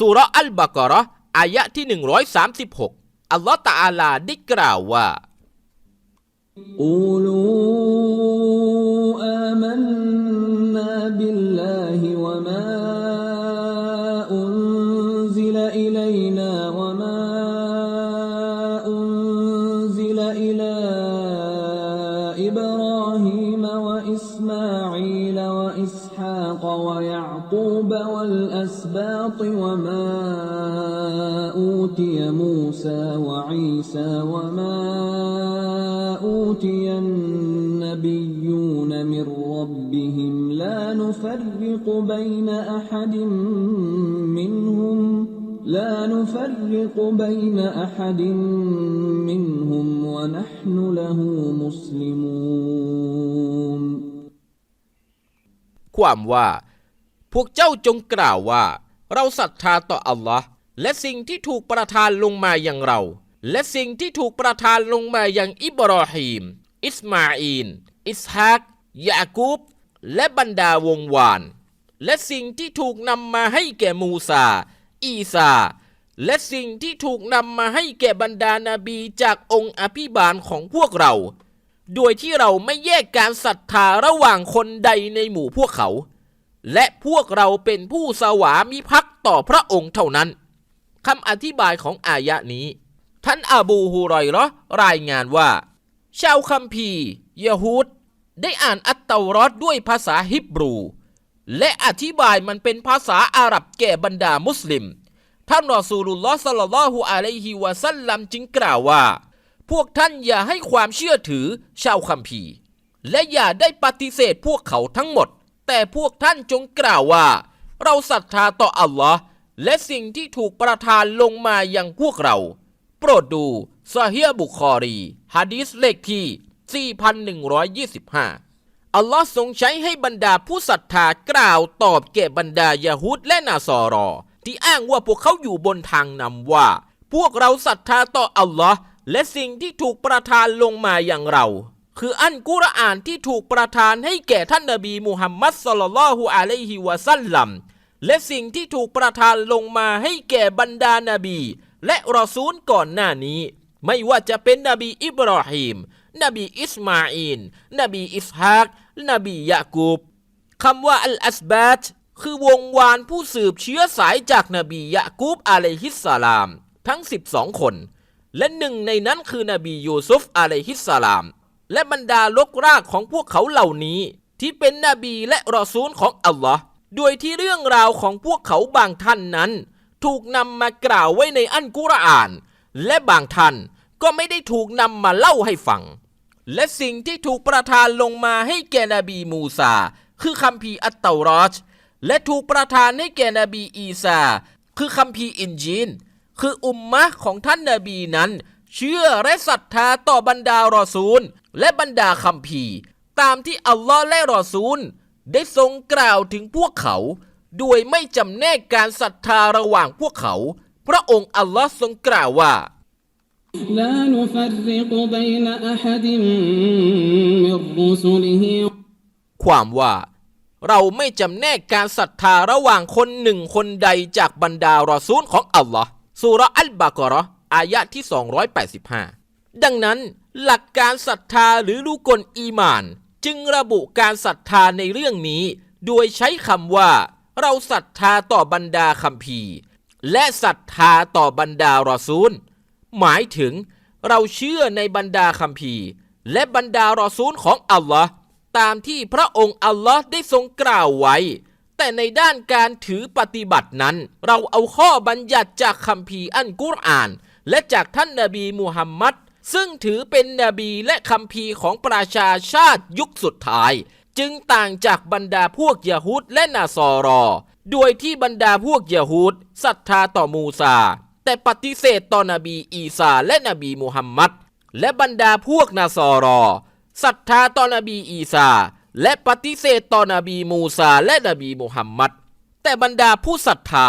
สุรอัลบากรออายะที่ 136 อัลลอฮ์ตะอาลาได้กล่าวว่าอูลูอามันนาบิลลาฮิวะมาอุนซิลอิลัยนาวะมาอุนซิลอิลาอิบราฮิมวะอิสมาอีลวะอิสฮากวะยะ ويعقوب والأسباط وما أوتي موسى وعيسى وما أوتي النبيون من ربهم لا نفرق بين أحد منهم لا نفرق بين أحد منهم ونحن له مسلمون ความว่า พวกเจ้าจงกล่าวว่า เราศรัทธาต่ออัลลอฮ์และสิ่งที่ถูกประทานลงมาอย่างเรา และสิ่งที่ถูกประทานลงมาอย่างอิบรอฮีม อิสมาอีน อิสฮากยากูบและบรรดาวงวาน และสิ่งที่ถูกนำมาให้แก่มูซา อีซา และสิ่งที่ถูกนำมาให้แก่บรรดานาบีจากองค์อภิบาลของพวกเรา โดยที่เราไม่แยกการศรัทธาระหว่างคนใดในหมู่พวกเขา และพวกเราเป็นผู้สวามิภักดิ์ต่อพระองค์เท่านั้นคำอธิบายของอายะนี้ ท่านอบูฮุรอยราะรายงานว่า ชาวคัมภีร์ยะฮูดได้อ่านอัตเตารอดด้วยภาษาฮิบรู และอธิบายมันเป็นภาษาอาหรับแก่บรรดามุสลิม ท่านรอซูลุลลอฮ์สัลลัลลอฮุอะลัยฮิวะสัลลัมจึงกล่าวว่า พวกท่านอย่าให้ความเชื่อถือชาวคัมภีร์ และอย่าได้ปฏิเสธพวกเขาทั้งหมด แต่พวกท่านจงกล่าวว่า เราศรัทธาต่ออัลลอฮ์และสิ่งที่ถูกประทานลงมาอยังพวกเรา โปรดดูซาฮีบุคอรีฮะดีษเลขที่ 4125 อัลลอฮ์ทรงใช้ให้บรรดาผู้ศรัทธากล่าวตอบแก่บรรดายะฮูดและนาซอรอ ที่อ้างว่าพวกเขาอยู่บนทางนำว่า พวกเราศรัทธาต่ออัลลอฮ์และสิ่งที่ถูกประทานลงมาอย่างเรา คืออันกุรอานที่ถูกประทานให้แก่ท่านนบีมุฮัมมัดสลลัลฮุอะลัยฮิวะสัลลัมและสิ่งที่ถูกประทานลงมาให้แก่บรรดานาบี และรอซูลก่อนหน้านี้ ไม่ว่าจะเป็นนบีอิบรอฮีมนบีอิสมาอินนบีอิสฮากนบียะกูบคำว่าอัลอัสบาตคือวงวานผู้สืบเชื้อสายจากนบียะกูบอะลัยฮิสสลาม ทั้ง 12 คน และหนึ่งในนั้นคือนบียูซุฟอะลัยฮิสสลาม และบรรดาลกรากของพวกเขาเหล่านี้ ที่เป็นนบีและรอซูลของอัลลอฮ์โดยที่เรื่องราวของพวกเขาบางท่านนั้น ถูกนำมากล่าวไว้ในอันกุรอาน และบางท่านก็ไม่ได้ถูกนำมาเล่าให้ฟัง และสิ่งที่ถูกประทานลงมาให้แกนบีมูซา คือคัมภีร์อัตเตารอชและถูกประทานให้แกนบีอีซา คือคัมภีร์อินจีน คืออุมมะของท่านนบีนั้น เชื่อและศรัทธาต่อบรรดารอซูล และบรรดาคัมภีร์ ตามที่อัลลอฮ์และรอซูล ได้ทรงกล่าวถึงพวกเขา โดยไม่จำแนกการศรัทธาระหว่างพวกเขา พระองค์อัลลอฮ์ทรงกล่าวว่า لا نفرق بين أحد من رسله ความว่า เราไม่จำแนกการศรัทธาระหว่างคนหนึ่งคนใดจากบรรดารอซูลของอัลลอฮ์สุราะห์อัลบากเราะห์อายะที่ 285 ดังนั้น หลักการศรัทธาหรือลูกกลอีมาน จึงระบุการศรัทธาในเรื่องนี้ โดยใช้คำว่า เราศรัทธาต่อบรรดาคัมภีร์ และศรัทธาต่อบรรดารอซูล หมายถึง เราเชื่อในบรรดาคัมภีร์ และบรรดารอซูลของอัลลอฮ์ตามที่พระองค์อัลลอฮ์ได้ทรงกล่าวไว้ แต่ในด้านการถือปฏิบัตินั้น เราเอาข้อบัญญัติจากคัมภีร์อันกุรอาน และจากท่านนบีมูฮัมมัด ซึ่งถือเป็นนบีและคัมภีของประชาชาติยุคสุดท้าย จึงต่างจากบรรดาพวกยะฮูดและนาซอรอ โดยที่บรรดาพวกยะฮูดศรัทธาต่อมูซา แต่ปฏิเสธต่อนบีอีสาและนบีมูฮัมมัดและบรรดาพวกนาซอรอศรัทธาต่อนบีอีสาและปฏิเสธต่อนบีมูซาและนบีมูฮัมมัดแต่บรรดาผู้ศรัทธา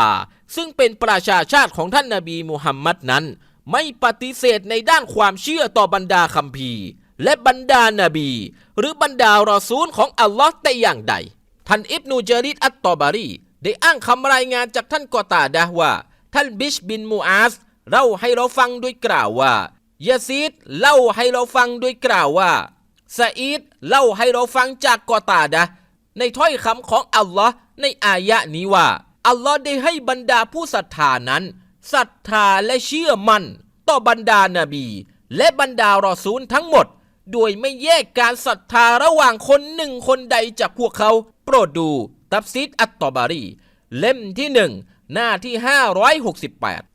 ซึ่งเป็นประชาชาติของท่านนบีมูฮัมมัดนั้น ไม่ปฏิเสธในด้านความเชื่อต่อบรรดาคัมภีร์ และบรรดานาบี หรือบรรดารอซูลของอัลลอฮ์แต่อย่างใด ท่านอิบนูเจริดอัตตอบารี ได้อ้างคำรายงานจากท่านกอตาดะว่า ท่านบิชบินมูอาสเล่าให้เราฟังโดยกล่าวว่ายาซีดเล่าให้เราฟังโดยกล่าวว่าซาอีดเล่าให้เราฟังจากกอตาดะในถ้อยคำของอัลลอฮ์ในอายะนี้ว่าอัลลอฮ์ได้ให้บรรดาผู้ศรัทธานั้น ศรัทธาและเชื่อมั่น ต่อบรรดานาบี และบรรดารอซูลทั้งหมด โดยไม่แยกการศรัทธาระหว่างคนหนึ่งคนใดจากพวกเขา โปรดดู ตับซิดอัตตอบารี เล่มที่หนึ่งหน้าที่ 568